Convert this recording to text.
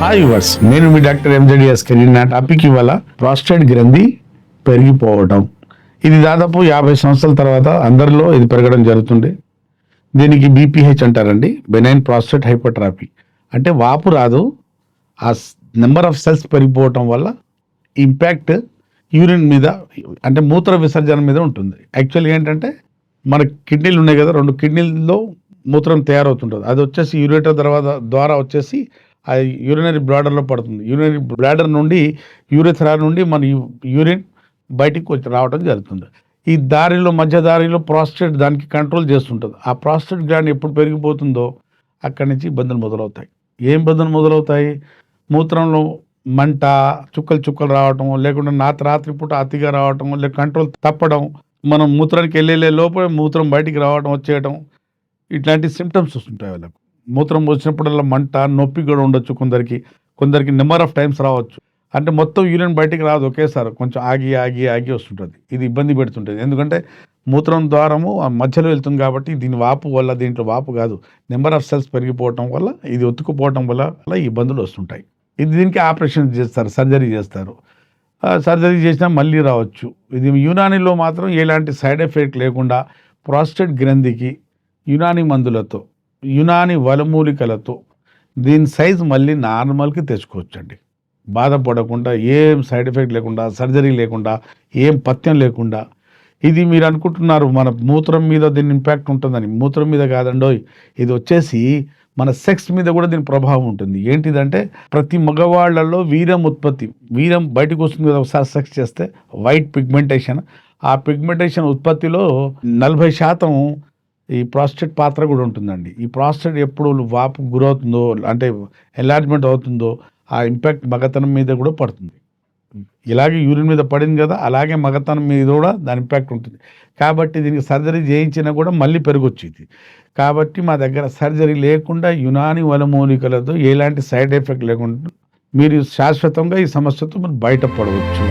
Hi వర్స్ నేను మీ డాక్టర్ ఎంజడిఎస్ కెరీర్ నా టాపిక్ ఇవాళ ప్రాస్టేట్ గ్రంథి పెరిగిపోవటం. ఇది దాదాపు యాభై సంవత్సరాల తర్వాత అందరిలో ఇది పెరగడం జరుగుతుండే. దీనికి బీపీహెచ్ అంటారండి బెనైన్ ప్రాస్టేట్ హైపర్ట్రాఫీ అంటే వాపు రాదు ఆ నెంబర్ ఆఫ్ సెల్స్ పెరిగిపోవటం వల్ల ఇంపాక్ట్ యూరిన్ మీద అంటే మూత్ర విసర్జన మీద ఉంటుంది. యాక్చువల్గా ఏంటంటే మన కిడ్నీలు ఉన్నాయి కదా రెండు కిడ్నీల్లో మూత్రం తయారవుతుంటుంది. అది వచ్చేసి యూరేటర్ తర్వాత ద్వారా వచ్చేసి ఆ యూరినరీ బ్లాడర్లో పడుతుంది. యూరినరీ బ్లాడర్ నుండి యూరిథరా నుండి మన యూరిన్ బయటికి వచ్చి రావడం జరుగుతుంది. ఈ దారిలో మధ్య దారిలో ప్రాస్టేట్ దానికి కంట్రోల్ చేస్తుంటుంది. ఆ ప్రాస్టేట్ గ్లాండ్ ఎప్పుడు పెరిగిపోతుందో అక్కడి నుంచి ఇబ్బందులు మొదలవుతాయి. ఏం ఇబ్బందులు మొదలవుతాయి? మూత్రంలో మంట చుక్కలు చుక్కలు రావటం లేకుంటే నాత రాత్రిపూట అతిగా రావటం లేక కంట్రోల్ తప్పడం మనం మూత్రానికి వెళ్ళే లోపల మూత్రం బయటికి రావడం వచ్చేయటం ఇట్లాంటి సిమ్టమ్స్ వస్తుంటాయి వాళ్ళకు. మూత్రం వచ్చినప్పుడల్లా మంట నొప్పి కూడా ఉండొచ్చు కొందరికి. కొందరికి నెంబర్ ఆఫ్ టైమ్స్ రావచ్చు. అంటే మొత్తం యూరిన్ బయటికి రాదు ఒకేసారి కొంచెం ఆగి ఆగి ఆగి వస్తుంటుంది. ఇది ఇబ్బంది పెడుతుంటుంది. ఎందుకంటే మూత్రం ద్వారము మధ్యలో వెళ్తుంది కాబట్టి దీని వాపు వల్ల దీంట్లో వాపు కాదు. నెంబర్ ఆఫ్ సెల్స్ పెరిగిపోవటం వల్ల ఇది ఒత్తుకుపోవటం వల్ల ఇబ్బందులు వస్తుంటాయి. ఇది దీనికి ఆపరేషన్ చేస్తారు సర్జరీ చేస్తారు. సర్జరీ చేసినా మళ్ళీ రావచ్చు. ఇది యునానిలో మాత్రం ఎలాంటి సైడ్ ఎఫెక్ట్ లేకుండా ప్రాస్టేట్ గ్రంథికి యునాని మందులతో యునాని వలమూలికలతో దీని సైజ్ మళ్ళీ నార్మల్కి తెచ్చుకోవచ్చండి. బాధపడకుండా ఏం సైడ్ ఎఫెక్ట్ లేకుండా సర్జరీ లేకుండా ఏం పథ్యం లేకుండా. ఇది మీరు అనుకుంటున్నారు మన మూత్రం మీద దీని ఇంపాక్ట్ ఉంటుందని. మూత్రం మీద కాదండో ఇది వచ్చేసి మన సెక్స్ మీద కూడా దీని ప్రభావం ఉంటుంది. ఏంటిదంటే ప్రతి మగవాళ్ళలో వీరం ఉత్పత్తి వీరం బయటకు వస్తుంది కదా ఒకసారి సెక్స్ చేస్తే వైట్ పిగ్మెంటేషన్. ఆ పిగ్మెంటేషన్ ఉత్పత్తిలో నలభై శాతం ఈ ప్రాస్టేట్ పాత్ర కూడా ఉంటుందండి. ఈ ప్రాస్టేట్ ఎప్పుడు వాపు గురవుతుందో అంటే ఎన్లార్జ్మెంట్ అవుతుందో ఆ ఇంపాక్ట్ మగతనం మీద కూడా పడుతుంది. ఇలాగే యూరిన్ మీద పడింది కదా అలాగే మగతనం మీద కూడా దాని ఇంపాక్ట్ ఉంటుంది. కాబట్టి దీనికి సర్జరీ చేయించినా కూడా మళ్ళీ పెరుగొచ్చేది. కాబట్టి మా దగ్గర సర్జరీ లేకుండా యునాని వలమూలికలతో ఎలాంటి సైడ్ ఎఫెక్ట్ లేకుండా మీరు శాశ్వతంగా ఈ సమస్యతో మీరు బయటపడవచ్చు.